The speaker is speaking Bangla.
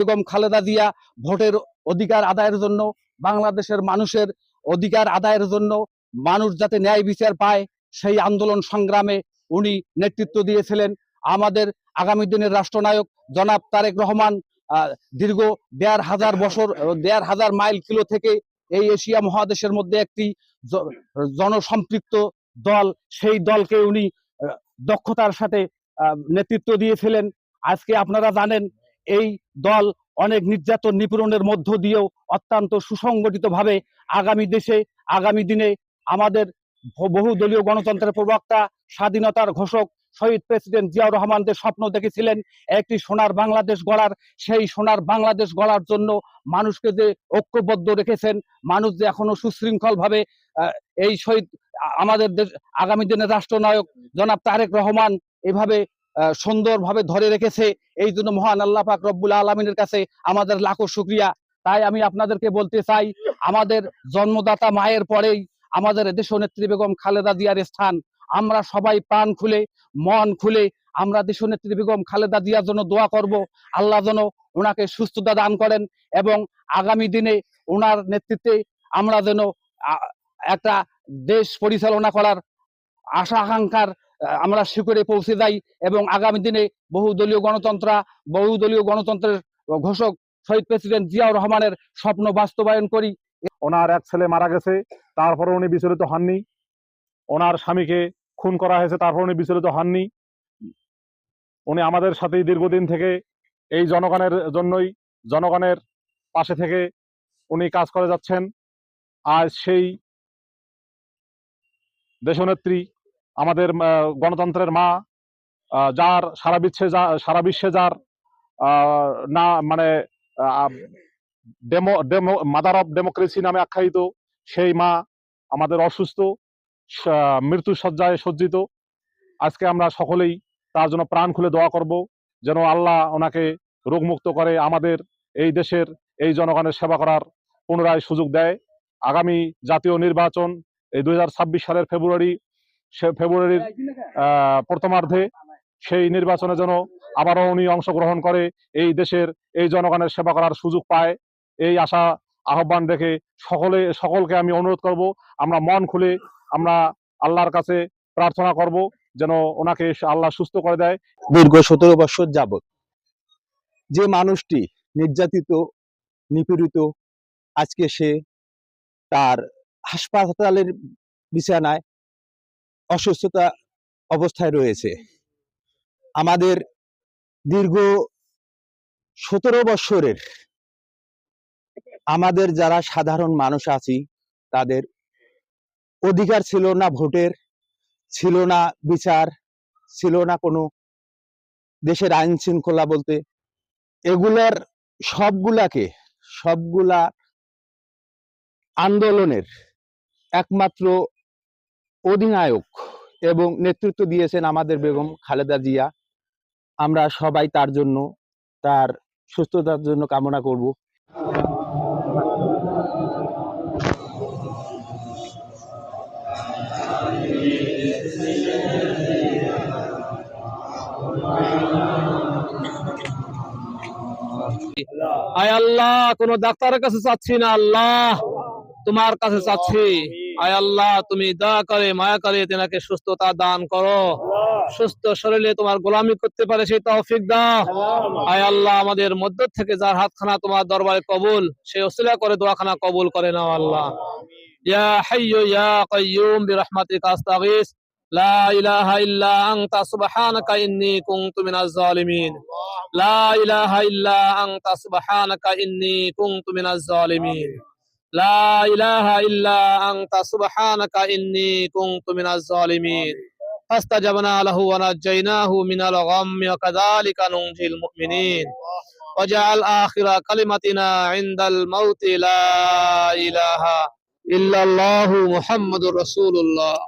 বেগম খালেদা জিয়া ভোটের অধিকার আদায়ের জন্য, বাংলাদেশের মানুষের অধিকার আদায়ের জন্য মানুষ যাতে ন্যায় বিচার পায়, সেই আন্দোলন সংগ্রামে উনি নেতৃত্ব দিয়েছিলেন। আমাদের আগামী দিনের রাষ্ট্রনায়ক জনাব তারেক রহমান দীর্ঘ দেড় হাজার বছর, দেড় হাজার মাইল কিলো থেকে এই এশিয়া মহাদেশের মধ্যে একটি জনসম্পৃক্ত দল, সেই দলকে উনি দক্ষতার সাথে নেতৃত্ব দিয়েছিলেন। আজকে আপনারা জানেন এই দল অনেক নির্যাতন নিপীড়নের মধ্য দিয়েও অত্যন্ত সুসংগঠিত ভাবে আগামী দেশে, আগামী দিনে আমাদের বহু দলীয় গণতন্ত্রের প্রবক্তা, স্বাধীনতার ঘোষক শহীদ প্রেসিডেন্ট জিয়াউর রহমানদের স্বপ্ন দেখেছিলেন একটি সোনার বাংলাদেশ গড়ার। সেই সোনার বাংলাদেশ গড়ার জন্য মানুষকে যে ঐক্যবদ্ধ রেখেছেন, মানুষ যে এখনও সুশৃঙ্খল ভাবে এই শহীদ আমাদের দেশ, আগামী দিনের রাষ্ট্রনায়ক জনাব তারেক রহমান এভাবে সুন্দরভাবে ধরে রেখেছে। এই জন্য মহান আল্লাহ পাক রব্বুল আলমিনের কাছে আমাদের লাখো শুক্রিয়া। তাই আমি আপনাদেরকে বলতে চাই, আমাদের জন্মদাতা মায়ের পরেই আমাদের দেশ নেত্রী বেগম খালেদা জিয়ার স্থান। আমরা সবাই প্রাণ খুলে, মন খুলে আমরা দেশ নেত্রী বেগম খালেদা জিয়ার জন্য দোয়া করব। আল্লাহ যেন ওনাকে সুস্থতা দান করেন এবং আগামী দিনে ওনার নেতৃত্বে আমরা যেন একটা দেশ পরিচালনা করার আশা আকাঙ্ক্ষার আমরা শিখরে পৌঁছে যাই এবং আগামী দিনে বহুদলীয় গণতন্ত্র, বহুদলীয় গণতন্ত্রের ঘোষক শহীদ প্রেসিডেন্ট জিয়াউর রহমানের স্বপ্ন বাস্তবায়ন করি। ওনার এক ছেলে মারা গেছে তারপরে উনি বিচলিত হননি। ওনার স্বামীকে খুন করা হয়েছে তারপর উনি বিচলিত হননি। উনি আমাদের সাথেই দীর্ঘদিন থেকে এই জনগণের জন্যই, জনগণের পাশে থেকে উনি কাজ করে যাচ্ছেন। আজ সেই দেশনেত্রী আমাদের গণতন্ত্রের মা যার সারা বিশ্বে যা, সারা বিশ্বে যার না মানে demo demo, mother of democracy নামে আখ্যায়িত সেই মা আমাদের অসুস্থ মৃত্যু সজ্জায় সজ্জিত। আজকে আমরা সকলেই তার জন্য প্রাণ খুলে দোয়া করব, যেন আল্লাহ ওনাকে রোগমুক্ত করে আমাদের এই দেশের, এই জনগণের সেবা করার পুনরায় সুযোগ দেয়। আগামী জাতীয় নির্বাচন এই দু হাজার ছাব্বিশ সালের ফেব্রুয়ারি ফেব্রুয়ারির প্রথমার্ধে সেই নির্বাচনে যেন আবারও উনি অংশগ্রহণ করে এই দেশের এই জনগণের সেবা করার সুযোগ পায় এই আশা আহ্বান রেখে সকলে সকলকে আমি অনুরোধ করব আমরা মন খুলে আমরা আল্লাহর কাছে প্রার্থনা করব যেন ওনাকে আল্লাহ সুস্থ করে দেয়। দীর্ঘ সতেরো বছর যাবত যে মানুষটি নির্যাতিত নিপীড়িত আজকে সে তার হাসপাতালের বিছানায় অসুস্থতা অবস্থায় রয়েছে। আমাদের দীর্ঘ সতেরো বছরের আমাদের যারা সাধারণ মানুষ আছি, তাদের অধিকার ছিল না ভোটের, ছিল না বিচার, ছিল না কোনো দেশের আইন শৃঙ্খলা বলতে। এগুলার সবগুলাকে, সবগুলা আন্দোলনের একমাত্র অধিনায়ক এবং নেতৃত্ব দিয়েছেন আমাদের বেগম খালেদা জিয়া। আমরা সবাই তার জন্য, তার সুস্থতার জন্য কামনা করব। আয় আল্লাহ, কোন ডাক্তারের কাছে চাচ্ছি না, আল্লাহ। তোমার কাছে চাচ্ছি। আয় আল্লাহ তুমি দয়া করে মায়া করে তেনাকে সুস্থতা দান করো সুস্থ শরীরে তোমার গোলামি করতে পারে সেই তৌফিক দাও আয় আল্লাহ আমাদের মধ্য থেকে যার হাতখানা তোমার দরবারে কবুল সে ওসিলা করে দোয়াখানা কবুল করে নাও আল্লাহ ইয়া হাইয়ু ইয়া কাইয়ুম বিরহমাতিকা আস্তাগীস লা ইলাহা ইল্লা আনতা সুবহানাকা ইন্নী কুনতু মিনাজ জালিমিন لا إله إلا أنت سبحانك إني كنت من الظالمين لا إله إلا أنت سبحانك إني كنت من الظالمين. فاستجبنا له ونجيناه من الغم وكذلك ننجي المؤمنين. وجعل آخر كلمتنا عند الموت لا إله إلا الله محمد رسول الله.